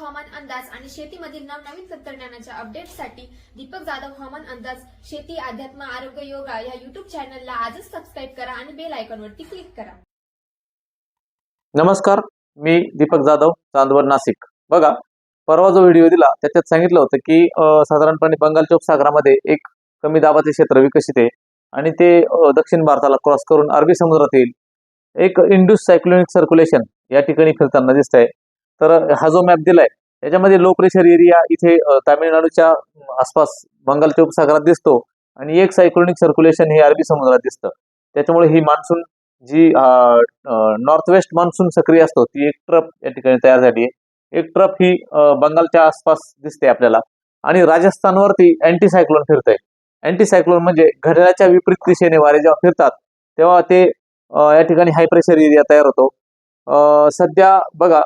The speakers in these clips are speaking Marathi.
हवामान अंदाज आणि शेतीमधील नवनवीन तंत्रज्ञानाच्या अपडेटसाठी दीपक जाधव हवामान अंदाज शेती अध्यात्म आरोग्य योगा या युट्यूब चॅनलला आजच सबस्क्राईब करा आणि बेल आयकॉनवरती क्लिक करा. नमस्कार मी दीपक जाधव चांदवड नाशिक. बघा परवा जो व्हिडिओ दिला त्याच्यात सांगितलं होतं की साधारणपणे बंगालच्या उपसागरामध्ये एक कमी दाबाचे क्षेत्र विकसित आहे आणि ते दक्षिण भारताला क्रॉस करून अरबी समुद्रात येईल. एक इंडूस सायक्लोनिक सर्क्युलेशन या ठिकाणी फिरताना दिसत आहे तर हा जो मॅप दिलाय त्याच्यामध्ये लो प्रेशर एरिया इथे तामिळनाडूच्या आसपास बंगालच्या उपसागरात दिसतो आणि एक सायक्लोनिक सर्क्युलेशन हे अरबी समुद्रात दिसतं. त्याच्यामुळे ही मान्सून जी नॉर्थ वेस्ट मान्सून सक्रिय असतो ती एक ट्रप या ठिकाणी तयार झाली आहे. एक ट्रप ही बंगालच्या आसपास दिसते आपल्याला. आणि राजस्थानवरती अँटी सायक्लोन फिरतंय. अँटी सायक्लोन म्हणजे घड्याळाच्या विपरीत दिशेने वारे जेव्हा फिरतात तेव्हा ते या ठिकाणी हाय प्रेशर एरिया तयार होतो. सध्या बघा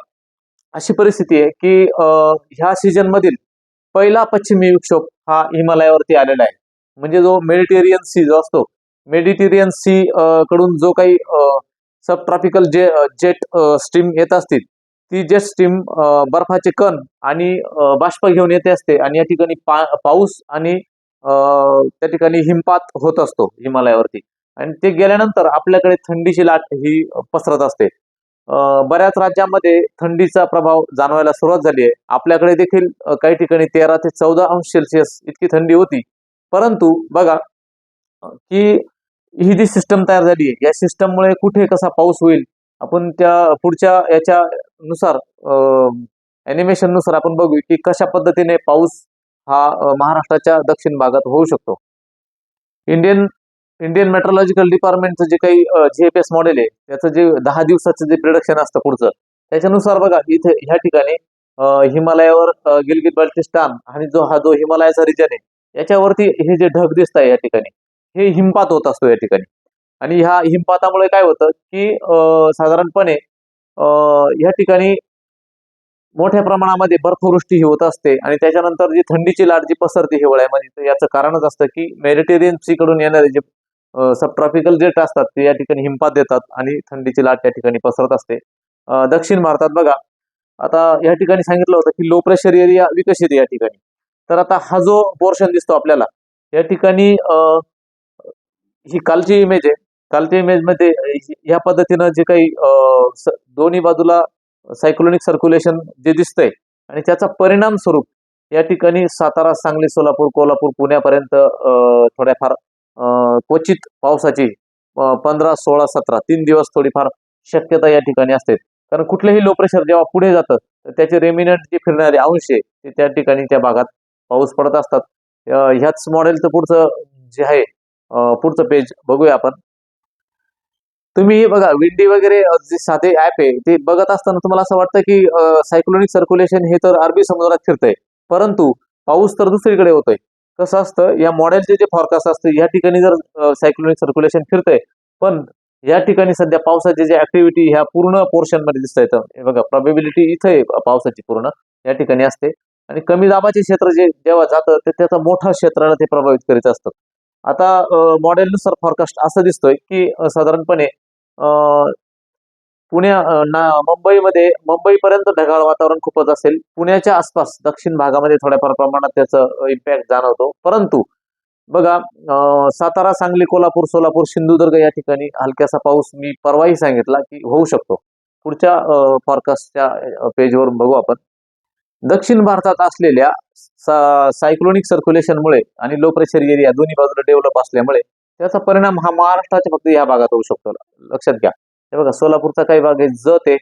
अशी परिस्थिती आहे की ह्या सीझन मधील पहिला पश्चिमी विक्षोभ हा हिमालयावरती आलेला आहे. म्हणजे जो मेडिटेरियन सी जो असतो मेडिटेरियन सी कडून जो काही सब ट्रॉपिकल जे जेट स्टीम येत असतील ती जेट स्टीम बर्फाचे कण आणि बाष्प घेऊन येते असते आणि या ठिकाणी पा पाऊस आणि अ, त्या ठिकाणी हिमपात होत असतो हिमालयावरती. आणि ते गेल्यानंतर आपल्याकडे थंडीची लाट ही पसरत असते. बऱ्याच राज्यामध्ये थंडीचा प्रभाव जाणवायला सुरुवात झाली आहे. आपल्याकडे देखील काही ठिकाणी तेरा ते चौदा अंश सेल्सिअस इतकी थंडी होती. परंतु बघा की ही जी सिस्टम तयार झाली आहे या सिस्टममुळे कुठे कसा पाऊस होईल आपण त्या पुढच्या याच्या नुसार अॅनिमेशननुसार आपण बघू की कशा पद्धतीने पाऊस हा महाराष्ट्राच्या दक्षिण भागात होऊ शकतो. इंडियन इंडियन मेट्रोलॉजिकल डिपार्टमेंटचं जे काही जीएपीएस एस मॉडेल आहे त्याचं जे दहा दिवसाचं जे प्रिडक्शन असतं पुढचं त्याच्यानुसार बघा इथे ह्या ठिकाणी हिमालयावर अ, गिलगिट बाल्टिस्तान आणि जो हा जो हिमालयाचा रिजन आहे याच्यावरती हे जे ढग दिसत आहे या ठिकाणी हे हिमपात होत असतो या ठिकाणी. आणि ह्या हिमपातामुळे काय होतं की साधारणपणे या ह्या ठिकाणी मोठ्या प्रमाणामध्ये बर्फवृष्टी ही होत असते आणि त्याच्यानंतर जी थंडीची लाट जी पसरते हिवाळ्यामध्ये तर याचं कारणच असतं की मेडिटेरियन सी कडून येणारे जे सबट्रॉपिकल जेट असतात ते या ठिकाणी हिमपात देतात आणि थंडीची लाट या ठिकाणी पसरत असते. दक्षिण भारतात बघा आता या ठिकाणी सांगितलं होतं की लो प्रेशर एरिया विकसित या ठिकाणी. तर आता हा जो पोर्शन दिसतो आपल्याला या ठिकाणी अ, ही कालची इमेज आहे. कालच्या इमेजमध्ये ह्या पद्धतीनं जे काही अ, दोन्ही बाजूला सायक्लोनिक सर्क्युलेशन जे दिसतंय आणि त्याचा परिणाम स्वरूप या ठिकाणी सातारा सांगली सोलापूर कोल्हापूर पुण्यापर्यंत थोड्याफार क्वचित पावसाची पंधरा सोळा सतरा तीन दिवस थोडीफार शक्यता या ठिकाणी असते. कारण कुठलेही लो प्रेशर जेव्हा पुढे जातं तर त्याचे रेमिनंट जे फिरणारे अंश आहे ते त्या ठिकाणी त्या भागात पाऊस पडत असतात. ह्याच मॉडेलचं पुढचं जे आहे पुढचं पेज बघूया आपण. तुम्ही बघा विंडी वगैरे जे साधे ऍप आहे ते बघत असताना तुम्हाला असं वाटतं की सायक्लोनिक सर्क्युलेशन हे तर अरबी समुद्रात फिरतंय. परंतु पाऊस तर दुसरीकडे होतोय. कसं असतं या मॉडेलचे जे फॉरकास्ट असतं या ठिकाणी जर सायक्लोनिक सर्क्युलेशन फिरतंय पण या ठिकाणी सध्या पावसाची जी ऍक्टिव्हिटी ह्या पूर्ण पोर्शनमध्ये दिसत येतं बघा प्रॉबेबिलिटी इथे आहे पावसाची पूर्ण या ठिकाणी असते. आणि कमी दाबाचे क्षेत्र जे जेव्हा जातं ते त्याचा मोठा क्षेत्राला ते प्रभावित करीत असतं. आता मॉडेलनुसार फॉरकास्ट असं दिसतोय की साधारणपणे पुण्या मुंबईमध्ये मुंबईपर्यंत ढगाळ वातावरण खूपच असेल. पुण्याच्या आसपास दक्षिण भागामध्ये थोड्याफार प्रमाणात त्याचं इम्पॅक्ट जाणवतो. परंतु बघा सातारा सांगली कोल्हापूर सोलापूर सिंधुदुर्ग या ठिकाणी हलक्यासा पाऊस मी परवाही सांगितला की होऊ शकतो. पुढच्या फॉरकास्टच्या पेजवरून बघू आपण. दक्षिण भारतात असलेल्या सायक्लोनिक सर्क्युलेशनमुळे आणि लो प्रेशर एरिया दोन्ही बाजूला डेव्हलप असल्यामुळे त्याचा परिणाम हा महाराष्ट्राच्या फक्त या भागात होऊ शकतो. लक्षात घ्या. हे बघा सोलापूरचा काही भाग आहे जत आहे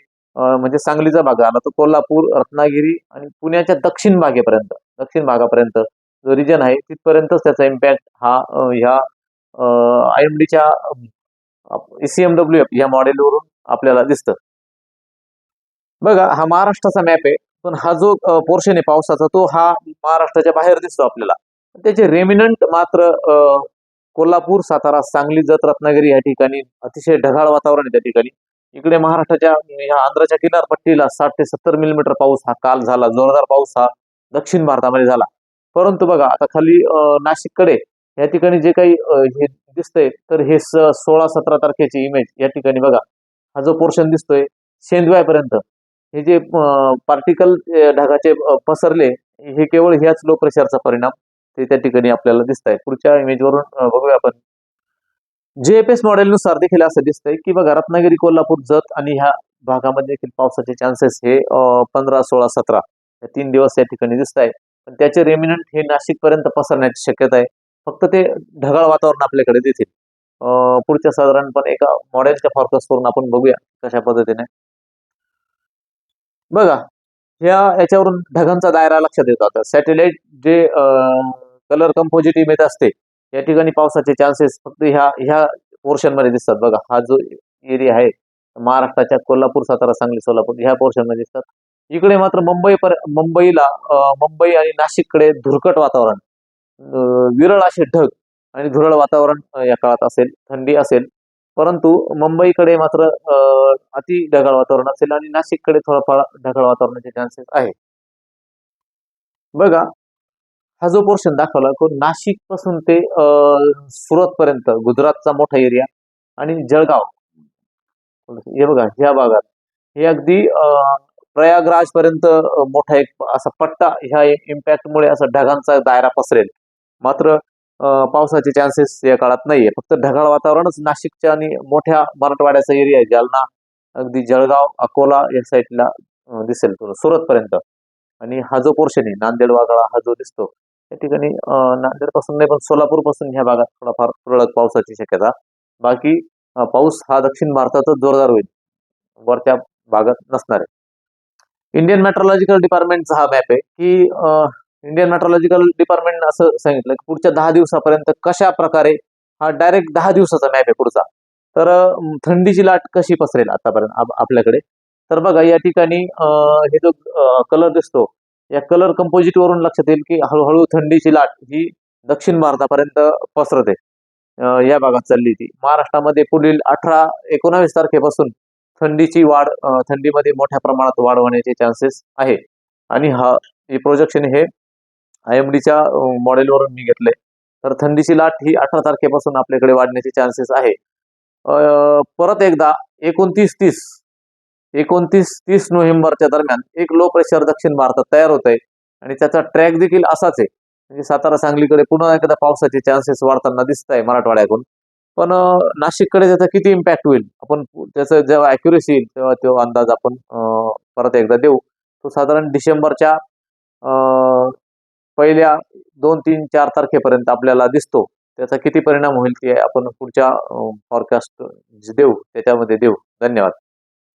म्हणजे सांगलीचा भाग आला तो कोल्हापूर रत्नागिरी आणि पुण्याच्या दक्षिण भागेपर्यंत दक्षिण भागापर्यंत जो रिजन आहे तिथपर्यंतच त्याचा इम्पॅक्ट हा ह्या आय एम डीच्या एसीएमडब्ल्यू एफ या मॉडेलवरून आपल्याला दिसतं. बघा हा महाराष्ट्राचा मॅप आहे पण हा जो पोर्शन आहे पावसाचा तो हा महाराष्ट्राच्या बाहेर दिसतो आपल्याला. त्याचे रेमिनंट मात्र कोल्हापूर सातारा सांगली जत रत्नागिरी या ठिकाणी अतिशय ढगाळ वातावरण आहे त्या ठिकाणी. इकडे महाराष्ट्राच्या या आंध्राच्या किनारपट्टीला साठ ते सत्तर मिलीमीटर पाऊस हा काल झाला. जोरदार पाऊस हा दक्षिण भारतामध्ये झाला. परंतु बघा आता खाली नाशिककडे या ठिकाणी जे काही हे दिसतंय तर हे सोळा सतरा तारखेची इमेज या ठिकाणी बघा. हा जो पोर्शन दिसतोय सेंदव्यापर्यंत हे जे पार्टिकल ढगाचे पसरले हे केवळ ह्याच लो प्रेशरचा परिणाम. ते त्या ठिकाणी आपल्याला दिसत आहे पुढच्या इमेजवरून बघूया आपण. जेएफएस मॉडेलनुसार देखील असं दिसतंय की बघा रत्नागिरी कोल्हापूर जत आणि ह्या भागामध्ये देखील पावसाचे चान्सेस हे पंधरा सोळा सतरा या तीन दिवस या ठिकाणी दिसत आहे पण त्याचे रेमिनंट हे नाशिक पर्यंत पसरण्याची शक्यता आहे. फक्त ते ढगाळ वातावरण आपल्याकडे देतील. पुढच्या साधारणपणे एका मॉडेलच्या फॉर्कस करून आपण बघूया कशा पद्धतीने. बघा ह्या याच्यावरून ढगांचा दायरा लक्षात येतो. आता सॅटेलाइट जे कलर कंपोजिटिव्ह येत असते. या ठिकाणी पावसाचे चान्सेस फक्त ह्या ह्या पोर्शनमध्ये दिसतात बघा. हा जो एरिया आहे महाराष्ट्राच्या कोल्हापूर सातारा सांगली सोलापूर ह्या पोर्शनमध्ये दिसतात. इकडे मात्र मुंबई पर मुंबईला मुंबई आणि नाशिककडे धुरकट वातावरण. विरळ असे ढग आणि धुरळ वातावरण या काळात असेल थंडी असेल. परंतु मुंबईकडे मात्र अति ढगाळ वातावरण असेल आणि नाशिककडे थोडंफार ढगाळ वातावरणाचे चान्सेस आहे. बघा हा जो पोर्शन दाखवला तो नाशिकपासून ते सुरत पर्यंत गुजरातचा मोठा एरिया आणि जळगाव. हे बघा ह्या भागात. हे अगदी प्रयागराज पर्यंत मोठा एक असा पट्टा ह्या इम्पॅक्टमुळे असा ढगांचा दायरा पसरेल. मात्र पावसाचे चान्सेस या काळात नाहीये. फक्त ढगाळ वातावरणच नाशिकच्या आणि मोठ्या मराठवाड्याचा एरिया आहे. जालना अगदी जळगाव अकोला या साईडला दिसेल सुरत पर्यंत आणि हा जो पोर्शन आहे नांदेड वागळा हा जो दिसतो या ठिकाणी नांदेडपासून नाही पण सोलापूरपासून ह्या भागात थोडाफार तुरळक पावसाची शक्यता. बाकी पाऊस हा दक्षिण भारताचा जोरदार होईल. वर त्या भागात नसणार आहे. इंडियन मेट्रोलॉजिकल डिपार्टमेंटचा हा मॅप आहे की इंडियन मेट्रोलॉजिकल डिपार्टमेंट असं सांगितलं की पुढच्या दहा दिवसापर्यंत कशा प्रकारे हा डायरेक्ट दहा दिवसाचा मॅप आहे पुढचा. तर थंडीची लाट कशी पसरेल आतापर्यंत आपल्याकडे? तर बघा या ठिकाणी हे जो कलर दिसतो या कलर कंपोजिट वरून लक्षात येईल की हळूहळू थंडीची लाट ही दक्षिण भारतापर्यंत पसरते. या भागात चालली ती. महाराष्ट्रामध्ये पुढील अठरा एकोणावीस तारखेपासून थंडीची वाढ थंडीमध्ये मोठ्या प्रमाणात वाढ होण्याचे चान्सेस आहे. आणि हा हे प्रोजेक्शन हे आय एम डीच्या मॉडेलवरून मी घेतलंय. तर थंडीची लाट ही अठरा तारखेपासून आपल्याकडे वाढण्याचे चान्सेस आहे. परत एकदा एकोणतीस तीस एकोणतीस तीस नोव्हेंबरच्या दरम्यान एक लो प्रेशर दक्षिण भारतात तयार होत आहे आणि त्याचा ट्रॅक देखील असाच आहे. म्हणजे सातारा सांगलीकडे पुन्हा एकदा पावसाचे चान्सेस वाढताना दिसत आहे मराठवाड्याकडून. पण नाशिककडे त्याचा किती इम्पॅक्ट होईल? आपण त्याचं जेव्हा अॅक्युरेसी येईल तेव्हा तो अंदाज आपण परत एकदा देऊ. तो साधारण डिसेंबरच्या पहिल्या दोन तीन चार तारखेपर्यंत आपल्याला दिसतो. त्याचा किती परिणाम होईल ते आपण पुढच्या फॉरकास्ट म्हणजे देऊ. त्याच्यामध्ये देऊ. धन्यवाद.